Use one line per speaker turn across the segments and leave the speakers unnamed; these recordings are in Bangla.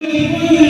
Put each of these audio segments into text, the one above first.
Thank you.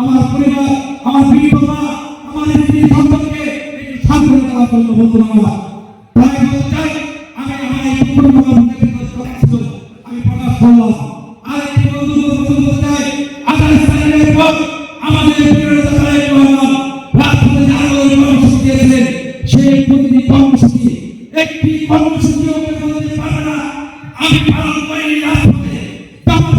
আমার পরিবার, আমার পিতা আমার স্ত্রী সন্তানকে সান্ত্বনা আমার এই পূর্ণ একটি কর্মসূচি দিয়েছেন। সেই প্রতিটি একটি কর্মসূচি না আমি পালন করিনি রাষ্ট্রপতি। তখন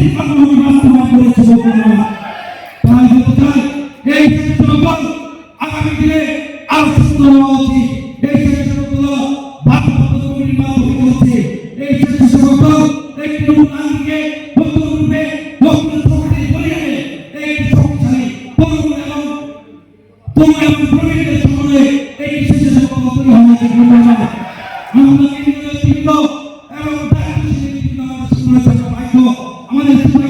একটি পাশাপাশি বাস্তবায়ন করেছিল তাই যদি চাই এই ক্ষেত্রফল আগামী দিনে আরও সুন্দর হওয়া উচিত এই ক্ষেত্রফল ভারপ্রাপ্ত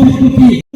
todo mundo que